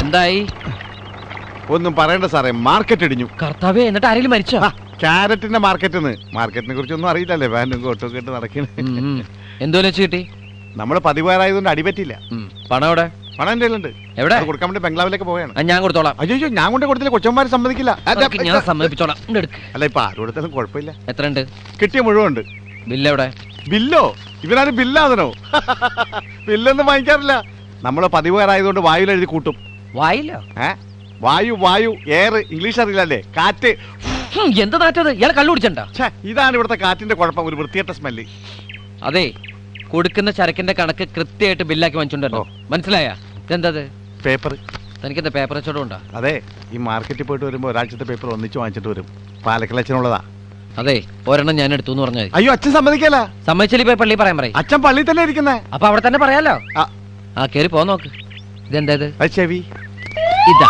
എന്തായി? ഒന്നും പറയണ്ട സാറേ മാർക്കറ്റ് ഇടിഞ്ഞു. കർത്താവേ എന്നിട്ട് ആരെങ്കിലും മരിച്ചോ? കാരറ്റിന്റെ ക്യാരറ്റിന്റെ മാർക്കറ്റ് മാർക്കറ്റിനെ കുറിച്ചൊന്നും അറിയില്ലല്ലേ പാന്റും കോട്ടും കേട്ട് നടക്കണേ. എന്തോലും വെച്ച് കിട്ടി? നമ്മൾ പതിവാറായതുകൊണ്ട് അടിപറ്റില്ല. പണം എവിടെ? പണം എന്റെ ഉണ്ട് എവിടെ? കൊടുക്കാൻ വേണ്ടി ബംഗ്ലാവിലേക്ക് പോവുകയാണ്. ആ, ഞാൻ കൊടുത്തോളാം. അയ്യോ ഞാൻ കൊണ്ട് കൊടുത്തില്ല കൊച്ചന്മാർ സമ്മതിക്കില്ല. അല്ല, അതൊക്കെ ഞാൻ സമ്മതിപ്പിച്ചോളാം. ഇങ്ങട് എടുക്ക്. അല്ല ഇപ്പൊ ആരും കൊടുത്താലും കുഴപ്പമില്ല. എത്ര ഉണ്ട് കിട്ടിയ മുഴുവൻ ഉണ്ട് ബില്ല് എവിടെ ബില്ലോ ഇവരാരും ബില്ലാതനോ ബില്ലൊന്നും വാങ്ങിക്കാറില്ല. നമ്മൾ പതിവാറായതുകൊണ്ട് വായുവിൽ എഴുതി കൂട്ടും. വായില്ലോ ഏ? വായു വായു. എയർ ഇംഗ്ലീഷ് അറിയില്ലല്ലേ? കാറ്റ്. എന്താ നാറ്റത്? ഇയാൾ കള്ളു കുടിച്ചണ്ട? ഇതാണ് ഇവിടുത്തെ കാറ്റിന്റെ കുഴപ്പം. ഒരു വൃത്തികെട്ട സ്മെല്ല്. അതെ കൊടുക്കുന്ന ചരക്കിന്റെ കണക്ക് കൃത്യമായിട്ട് ബില്ലാക്കി വാങ്ങിച്ചുണ്ടല്ലോ മനസ്സിലായ? ഇതെന്തത്? പേപ്പർ തനിക്ക് എന്താ പേപ്പർ വെച്ചോടും ഉണ്ടോ? അതെ ഈ മാർക്കറ്റിൽ പോയിട്ട് വരുമ്പോൾ ഒരാഴ്ചത്തെ പേപ്പർ ഒന്നിച്ച് വാങ്ങിച്ചിട്ട് വരും. പാലക്കലച്ചനുള്ളതാ. അതെ ഒരെണ്ണം ഞാൻ എടുത്തു എന്ന് പറഞ്ഞാൽ അയ്യോ അച്ഛൻ സമ്മതിക്കല. സമ്മതിച്ചില്ല പള്ളി പറയാൻ പറയും. അച്ഛൻ പള്ളിയിൽ തന്നെ ഇരിക്കുന്നേ. അപ്പൊ അവിടെ തന്നെ പറയാലോ? ആ. ആ കേറി പോ നോക്ക്. ഇതെന്താ ഇത് അത് ചെവി. ഇതാ.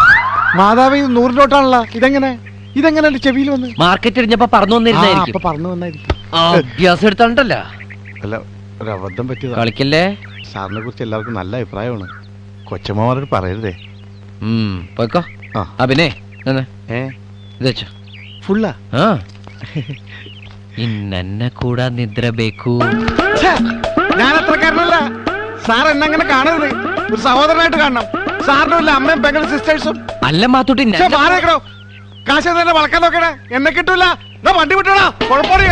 മാതാവ് ഇത് നൂറ് നോട്ടാണല്ലോ ഇതെങ്ങനെ? ഇതെങ്ങനെ എന്റെ ചെവിയിൽ വന്ന്? മാർക്കറ്റ് ഇടിഞ്ഞപ്പോ പറന്നു ആ, വന്നിരുന്നായിരിക്കും പറഞ്ഞു വന്നായിരിക്കും. അഭ്യാസം എടുത്തോണ്ടല്ലോ. അല്ല ഒരു അബദ്ധം പറ്റിയതാ. കളിക്കല്ലേ? സാറിനെ കുറിച്ച് എല്ലാവർക്കും നല്ല അഭിപ്രായമാണ്. കൊച്ചമ്മമാരോട് പറയരുതേ. ഉം പോയിക്കോ. ആ. ആ പിന്നെ? നിന്ന്. ഏ? ഇത് വെച്ചോ. ഫുള്ളാ? ആ. ഇന്നെ കൂടാ നിദ്ര ബേക്കൂ. ഛേ, ഞാൻ അത്രക്കാരനല്ല സാർ എന്നെ അങ്ങനെ കാണരുത്. ഒരു സഹോദരനായിട്ട് കാണണം. സാറിനും ഇല്ല അമ്മയും പെങ്ങളും സിസ്റ്റേഴ്സും അല്ല മാത്തൂട്ടി മാറിയേക്കണോ? കാശ് തന്നെ വളക്കാൻ നോക്കണേ? എന്നെ കിട്ടൂല. വണ്ടി വിട്ടോടാ. കുഴപ്പമാണ്